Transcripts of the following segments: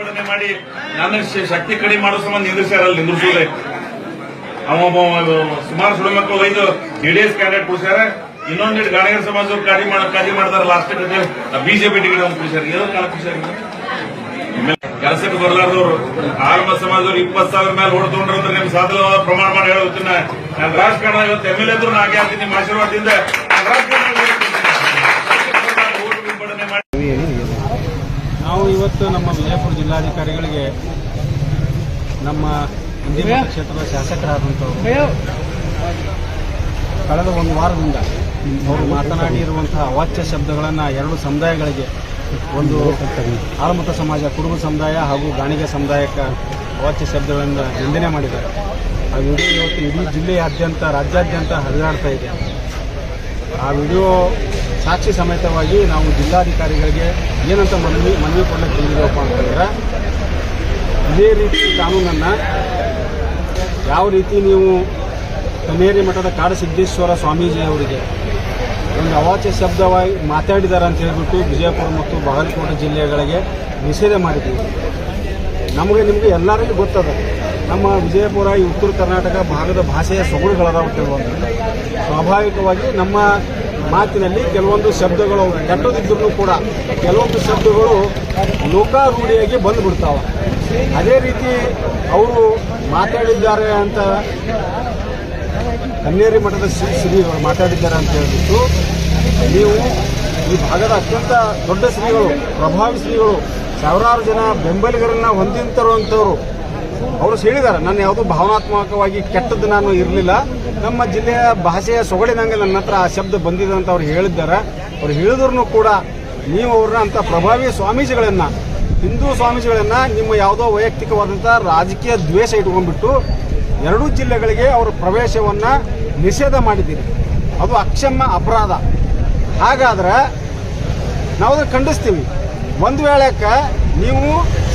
ವಿಂಗಡಣೆ ಮಾಡಿ ನನ್ನ ಶಕ್ತಿ ಕಡಿಮೆ ಮಾಡೋ ಸಂಬಂಧ ನಿಂದ್ರಿಸ್ಯಾರಲ್ಲ ನಿಂದ್ರಿಸೋದೆ ಅವ ಸುಮಾರು ಸುಳಿ ಮಕ್ಕಳು ಒಯ್ದು ಜೆಡಿಎಸ್ ಕ್ಯಾಂಡಿಡೇಟ್ ಕೊಡ್ಸ್ಯಾರ ಇನ್ನೊಂದು ಗಾಣಿಗರ ಸಮಾಜದವ್ರು ಕಾರ್ಯ ಮಾಡ ಕಾರ್ಯ ಮಾಡ್ತಾರ ಲಾಸ್ಟ್ ಬಿಜೆಪಿ ಟಿಕೆಟ್ ಒಂದು ಕೊಡ್ಸ್ಯಾರ ಏನೋ ಕಾಲ ಖುಷಿಯಾರ ಕೆಲಸಕ್ಕೆ ಬರ್ಲಾರ್ದವ್ರು ಆರ್ಮ ಸಮಾಜದವ್ರು ಇಪ್ಪತ್ತು ಸಾವಿರ ಮೇಲೆ ಹೊಡೆದ್ರು ಅಂದ್ರೆ ನಿಮ್ ಸಾಧನ ಪ್ರಮಾಣ ಮಾಡಿ ಹೇಳುತ್ತೆ ನಾನು ರಾಜಕಾರಣ ಇವತ್ತು ಎಂ ಎಲ್ ಎದ್ರು ನಾಗೆ ಆಗ್ತೀನಿ, ನಿಮ್ಮ ಆಶೀರ್ವಾದದಿಂದ ನಾನ್ ಇವತ್ತು ನಮ್ಮ ವಿಜಯಪುರ ಜಿಲ್ಲಾಧಿಕಾರಿಗಳಿಗೆ ನಮ್ಮ ಇಂದಿನ ಕ್ಷೇತ್ರದ ಶಾಸಕರಾದಂಥವರು. ಕಳೆದ ಒಂದು ವಾರದಿಂದ ಅವರು ಮಾತನಾಡಿರುವಂತಹ ಅವಾಚ್ಯ ಶಬ್ದಗಳನ್ನು ಎರಡು ಸಮುದಾಯಗಳಿಗೆ ಒಂದು ಆಲಮತ ಸಮಾಜ ಕುರುಬ ಸಮುದಾಯ ಹಾಗೂ ಗಾಣಿಗೆ ಸಮುದಾಯಕ್ಕೆ ಅವಾಚ್ಯ ಶಬ್ದಗಳಿಂದ ನಿಂದನೆ ಮಾಡಿದ್ದಾರೆ. ಆ ವಿಡಿಯೋ ಇವತ್ತು ಇಡೀ ಜಿಲ್ಲೆಯಾದ್ಯಂತ ರಾಜ್ಯಾದ್ಯಂತ ಹರಿದಾಡ್ತಾ ಇದೆ. ಆ ವಿಡಿಯೋ ಸಾಕ್ಷಿ ಸಮೇತವಾಗಿ ನಾವು ಜಿಲ್ಲಾಧಿಕಾರಿಗಳಿಗೆ ಏನಂತ ಮನವಿ ಮನವಿ ಕೊಡಲಿಕ್ಕೆ ಬಂದಿದ್ದೀವಪ್ಪ ಅಂತಂದ್ರೆ, ಇದೇ ರೀತಿ ಕಾನೂನನ್ನು ಯಾವ ರೀತಿ ನೀವು ಕನ್ನೇರಿ ಮಠದ ಕಾಡಸಿದ್ದೇಶ್ವರ ಸ್ವಾಮೀಜಿ ಅವರಿಗೆ ಒಂದು ಅವಾಚ್ಯ ಶಬ್ದವಾಗಿ ಮಾತಾಡಿದ್ದಾರೆ ಅಂತ ಹೇಳಿಬಿಟ್ಟು ವಿಜಯಪುರ ಮತ್ತು ಬಾಗಲಕೋಟೆ ಜಿಲ್ಲೆಗಳಿಗೆ ನಿಷೇಧ ಮಾಡಿದ್ದೀವಿ. ನಮಗೆ ನಿಮಗೆ ಎಲ್ಲರಿಗೂ ಗೊತ್ತದ. ನಮ್ಮ ವಿಜಯಪುರ, ಈ ಉತ್ತರ ಕರ್ನಾಟಕ ಭಾಗದ ಭಾಷೆಯ ಸೊಗಡುಗಳಾದ ಕೆಲವೊಂದು ಸ್ವಾಭಾವಿಕವಾಗಿ ನಮ್ಮ ಮಾತಿನಲ್ಲಿ ಕೆಲವೊಂದು ಶಬ್ದಗಳು ಕೆಟ್ಟದಿದ್ರೂ ಕೂಡ ಕೆಲವೊಂದು ಶಬ್ದಗಳು ಲೋಕಾರೂಢಿಯಾಗಿ ಬಂದುಬಿಡ್ತಾವೆ. ಅದೇ ರೀತಿ ಅವರು ಮಾತಾಡಿದ್ದಾರೆ ಅಂತ ಕನ್ನೇರಿ ಮಠದ ಶ್ರೀ ಶ್ರೀಗಳು ಮಾತಾಡಿದ್ದಾರೆ ಅಂತ ಹೇಳ್ಬಿಟ್ಟು ನೀವು ಈ ಭಾಗದ ಅತ್ಯಂತ ದೊಡ್ಡ ಶ್ರೀಗಳು, ಪ್ರಭಾವಿ ಶ್ರೀಗಳು, ಸಾವಿರಾರು ಜನ ಬೆಂಬಲಿಗರನ್ನ ಹೊಂದಿಂತಿರುವಂಥವ್ರು ಅವರು ಹೇಳಿದ್ದಾರೆ, ನಾನು ಯಾವುದೂ ಭಾವನಾತ್ಮಕವಾಗಿ ಕೆಟ್ಟದ್ದು ನಾನು ಇರಲಿಲ್ಲ. ನಮ್ಮ ಜಿಲ್ಲೆಯ ಭಾಷೆಯ ಸೊಗಡಿನಂಗೆ ನನ್ನ ಹತ್ರ ಆ ಶಬ್ದ ಬಂದಿದೆ ಅಂತ ಅವ್ರು ಹೇಳಿದ್ದಾರೆ. ಅವ್ರು ಹೇಳಿದ್ರು ಕೂಡ ನೀವು ಅವ್ರನ್ನ ಅಂತ ಪ್ರಭಾವಿ ಸ್ವಾಮೀಜಿಗಳನ್ನ, ಹಿಂದೂ ಸ್ವಾಮೀಜಿಗಳನ್ನ ನಿಮ್ಮ ಯಾವುದೋ ವೈಯಕ್ತಿಕವಾದಂಥ ರಾಜಕೀಯ ದ್ವೇಷ ಇಟ್ಕೊಂಡ್ಬಿಟ್ಟು ಎರಡೂ ಜಿಲ್ಲೆಗಳಿಗೆ ಅವರ ಪ್ರವೇಶವನ್ನ ನಿಷೇಧ ಮಾಡಿದ್ದೀರಿ. ಅದು ಅಕ್ಷಮ ಅಪರಾಧ. ಹಾಗಾದ್ರೆ ನಾವು ಅದನ್ನು ಖಂಡಿಸ್ತೀವಿ. ಒಂದು ವೇಳೆಕ್ಕೆ ನೀವು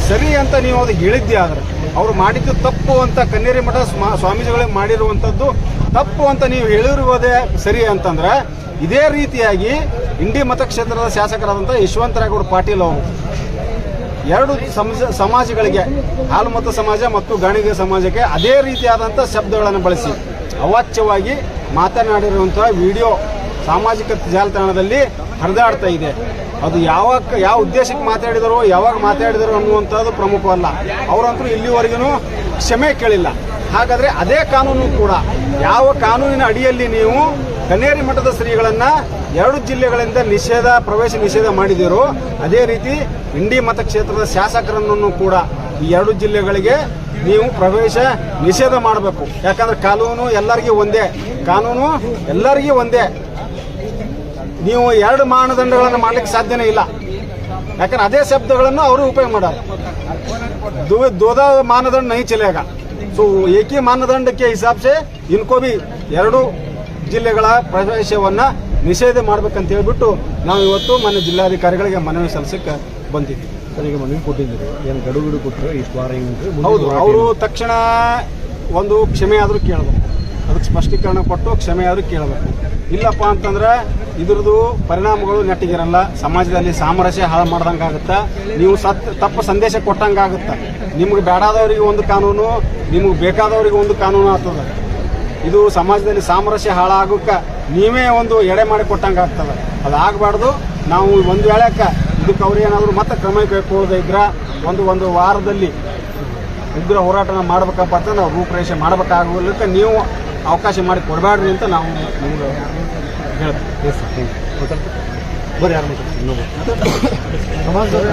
ಸರಿ ಅಂತ ನೀವು ಅದು ಹೇಳಿದ್ದೆ ಆದ್ರೆ ಅವ್ರು ಮಾಡಿದ್ದು ತಪ್ಪು ಅಂತ ಕನ್ನೇರಿ ಮಠ ಸ್ವಾ- ಸ್ವಾಮೀಜಿಗಳೇ ಮಾಡಿರುವಂಥದ್ದು ತಪ್ಪು ಅಂತ ನೀವು ಹೇಳಿರುವುದೇ ಸರಿ ಅಂತಂದ್ರೆ ಇದೇ ರೀತಿಯಾಗಿ ಇಂಡಿ ಮತಕ್ಷೇತ್ರದ ಶಾಸಕರಾದಂಥ ಯಶವಂತರಾಗೌಡ ಪಾಟೀಲ್ ಅವರು ಎರಡು ಸಮಾಜಗಳಿಗೆ ಸಮಾಜಗಳಿಗೆ ಹಾಲುಮತ ಸಮಾಜ ಮತ್ತು ಗಾಣಿಗ ಸಮಾಜಕ್ಕೆ ಅದೇ ರೀತಿಯಾದಂಥ ಶಬ್ದಗಳನ್ನು ಬಳಸಿ ಅವಾಚ್ಯವಾಗಿ ಮಾತನಾಡಿರುವಂತಹ ವಿಡಿಯೋ ಸಾಮಾಜಿಕ ಜಾಲತಾಣದಲ್ಲಿ ಹರಿದಾಡ್ತಾ ಇದೆ. ಅದು ಯಾವಾಗ, ಯಾವ ಉದ್ದೇಶಕ್ಕೆ ಮಾತಾಡಿದರೋ, ಯಾವಾಗ ಮಾತಾಡಿದರೋ ಅನ್ನುವಂಥದ್ದು ಪ್ರಮುಖವಲ್ಲ. ಅವರಂತೂ ಇಲ್ಲಿವರೆಗೂ ಕ್ಷಮೆ ಕೇಳಿಲ್ಲ. ಹಾಗಾದರೆ ಅದೇ ಕಾನೂನು ಕೂಡ, ಯಾವ ಕಾನೂನಿನ ಅಡಿಯಲ್ಲಿ ನೀವು ಕನೇರಿ ಮಠದ ಶ್ರೀಗಳನ್ನ ಎರಡು ಜಿಲ್ಲೆಗಳಿಂದ ನಿಷೇಧ, ಪ್ರವೇಶ ನಿಷೇಧ ಮಾಡಿದಿರೋ, ಅದೇ ರೀತಿ ಇಂಡಿ ಮತಕ್ಷೇತ್ರದ ಶಾಸಕರನ್ನು ಕೂಡ ಈ ಎರಡು ಜಿಲ್ಲೆಗಳಿಗೆ ನೀವು ಪ್ರವೇಶ ನಿಷೇಧ ಮಾಡಬೇಕು. ಯಾಕಂದ್ರೆ ಕಾನೂನು ಎಲ್ಲರಿಗೂ ಒಂದೇ. ಕಾನೂನು ಎಲ್ಲರಿಗೂ ಒಂದೇ. ನೀವು ಎರಡು ಮಾನದಂಡಗಳನ್ನು ಮಾಡಲಿಕ್ಕೆ ಸಾಧ್ಯನೇ ಇಲ್ಲ. ಯಾಕಂದ್ರೆ ಅದೇ ಶಬ್ದಗಳನ್ನು ಅವರು ಉಪಯೋಗ ಮಾಡೋರು. ದೋದ ಮಾನದಂಡ ನೈ ಚಲೇಗ ಸೊ ಏಕೆ ಮಾನದಂಡಕ್ಕೆ ಹಿಸಾಬ್ಸೆ ಇನ್ಕೋಬಿ ಎರಡು ಜಿಲ್ಲೆಗಳ ಪ್ರವೇಶವನ್ನು ನಿಷೇಧ ಮಾಡ್ಬೇಕಂತ ಹೇಳ್ಬಿಟ್ಟು ನಾವು ಇವತ್ತು ಮನೆ ಜಿಲ್ಲಾಧಿಕಾರಿಗಳಿಗೆ ಮನವಿ ಸಲ್ಲಿಸಕ್ಕೆ ಬಂದಿದ್ವಿ. ಮನವಿ ಕೊಟ್ಟಿದ್ದೀವಿ ಏನು ಈ ಹೌದು ಅವರು ತಕ್ಷಣ ಒಂದು ಕ್ಷಮೆ ಆದರೂ ಕೇಳಬೇಕು ಅದಕ್ಕೆ ಸ್ಪಷ್ಟೀಕರಣ ಕೊಟ್ಟು ಕ್ಷಮೆ ಆದರೂ ಕೇಳಬೇಕು. ಇಲ್ಲಪ್ಪ ಅಂತಂದ್ರೆ ಇದ್ರದ್ದು ಪರಿಣಾಮಗಳು ನೆಟ್ಟಿಗಿರಲ್ಲ. ಸಮಾಜದಲ್ಲಿ ಸಾಮರಸ್ಯ ಹಾಳು ಮಾಡ್ದಂಗೆ ಆಗುತ್ತೆ ನೀವು ಸತ್, ತಪ್ಪು ಸಂದೇಶ ಕೊಟ್ಟಂಗೆ ಆಗುತ್ತೆ ನಿಮ್ಗೆ ಬೇಡಾದವ್ರಿಗೆ ಒಂದು ಕಾನೂನು, ನಿಮ್ಗೆ ಬೇಕಾದವರಿಗೆ ಒಂದು ಕಾನೂನು ಆಗ್ತದೆ. ಇದು ಸಮಾಜದಲ್ಲಿ ಸಾಮರಸ್ಯ ಹಾಳಾಗೋಕ್ಕೆ ನೀವೇ ಒಂದು ಎಡೆ ಮಾಡಿ ಕೊಟ್ಟಂಗೆ ಆಗ್ತದೆ ಅದಾಗಬಾರ್ದು. ನಾವು ಒಂದು ವೇಳೆಕ್ಕೆ ಇದಕ್ಕೆ ಅವ್ರು ಏನಾದರೂ ಮತ್ತೆ ಕ್ರಮ ಕೈಗೊಳ್ಳದೆ ಇದ್ರೆ ಒಂದು ಒಂದು ವಾರದಲ್ಲಿ ಉಗ್ರ ಹೋರಾಟನ ಮಾಡ್ಬೇಕಪ್ಪ ಅಂತ ನಾವು ರೂಪರೇಷೆ ಮಾಡ್ಬೇಕಾಗೋದಕ್ಕೆ ನೀವು ಅವಕಾಶ ಮಾಡಿ ಕೊಡಬೇಡ್ರಿ ಅಂತ ನಾವು ನಿಮ್ಗೆ ಹೇಳ್ತೀವಿ. ಎಸ್ ಥ್ಯಾಂಕ್ ಯು ಬರ್ರಿ ಯಾರು ಮಾತಾಡ್ತೀವಿ ಇನ್ನೊಬ್ಬರು